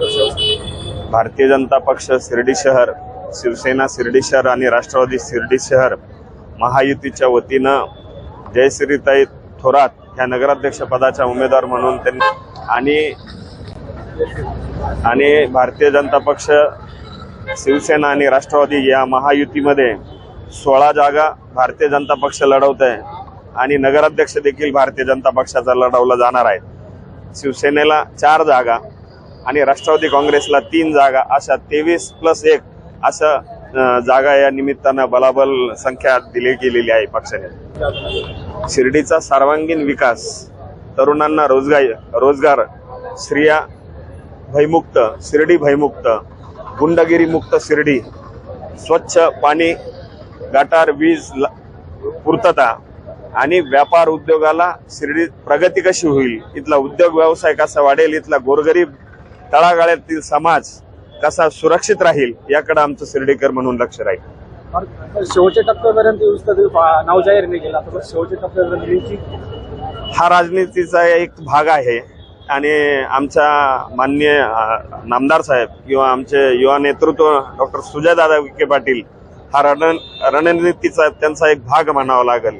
भारतीय जनता पक्ष शिर्डी शहर शिवसेना शिर्डी शहर आणि राष्ट्रवादी शिर्डी शहर महायुतीच्या वतीनं जयश्रीताई थोरात ह्या नगराध्यक्षपदाच्या उमेदवार म्हणून त्यांनी आणि आणि भारतीय जनता पक्ष शिवसेना आणि राष्ट्रवादी या महायुतीमध्ये सोळा जागा भारतीय जनता पक्ष लढवत आहे आणि नगराध्यक्ष देखील भारतीय जनता पक्षाचा लढवला जाणार आहे. शिवसेनेला चार जागा आणि राष्ट्रवादी काँग्रेसला तीन जागा अशा तेवीस प्लस एक अशा जागा या निमित्तानं बलाबल संख्या दिली गेलेली आहे पक्षाने. शिर्डीचा सर्वांगीण विकास तरुणांना रोजगार रोजगार स्त्रिया भयमुक्त शिर्डी भयमुक्त गुंडगिरीमुक्त शिर्डी स्वच्छ पाणी गटार वीज पूर्तता आणि व्यापार उद्योगाला शिर्डी प्रगती कशी होईल इथला उद्योग व्यवसाय कसा वाढेल इथला गोरगरीब तळागाळ्यातील समाज कसा सुरक्षित राहील याकडे आमचं शिर्डीकर म्हणून लक्ष राहील. शेवटच्या टप्प्यापर्यंत नाव जाहीर नाही केलं शेवटच्या टप्प्यापर्यंत हा राजनीतीचा एक भाग आहे आणि आमच्या माननीय अ, नामदार साहेब किंवा आमचे युवा नेतृत्व डॉक्टर सुजयदादा विखे पाटील हा रण रणनीतीचा त्यांचा एक भाग म्हणावा लागेल.